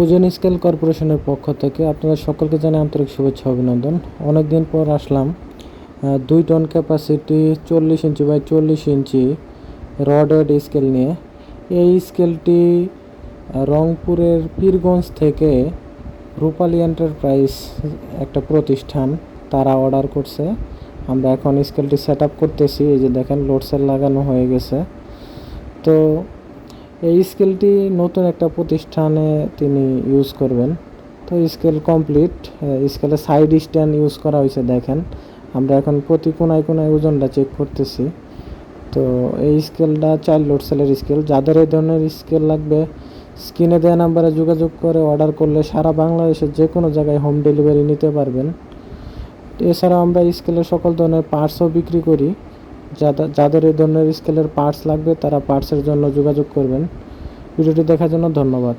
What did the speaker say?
ওজন স্কেল কর্পোরেশনের পক্ষ থেকে আপনাদের সকলকে জানাই আন্তরিক শুভেচ্ছা অভিনন্দন। অনেক দিন পর আসলাম দুই টন ক্যাপাসিটি চল্লিশ ইঞ্চি বাই চল্লিশ ইঞ্চি রডেড স্কেল নিয়ে। এই স্কেলটি রংপুরের পীরগঞ্জ থেকে রূপালী এন্টারপ্রাইজ একটা প্রতিষ্ঠান, তারা অর্ডার করছে। আমরা এখন স্কেলটি সেট আপ করতেছি, এই যে দেখেন লোড সেল লাগানো হয়ে গেছে। তো এই স্কেলটি নতুন একটা প্রতিষ্ঠানে তিনি ইউজ করবেন। তো স্কেল কমপ্লিট স্কেলের সাইড স্ট্যান্ড ইউজ করা হয়েছে, দেখেন। আমরা এখন প্রতি কোনায় কোনায় ওজনটা চেক করতেছি। তো এই স্কেলটা চাইল্ড লোড সেলের স্কেল। যাদের এই ধরনের স্কেল লাগবে স্ক্রিনে দেওয়া নাম্বারে যোগাযোগ করে অর্ডার করলে সারা বাংলাদেশের যে কোনো জায়গায় হোম ডেলিভারি নিতে পারবেন। এছাড়াও আমরা স্কেলের সকল ধরনের পার্টসও বিক্রি করি। যাদের এই ধরনের স্কেলের পার্টস লাগবে, তারা পার্টসের জন্য যোগাযোগ করবেন। ভিডিওটি দেখার জন্য ধন্যবাদ।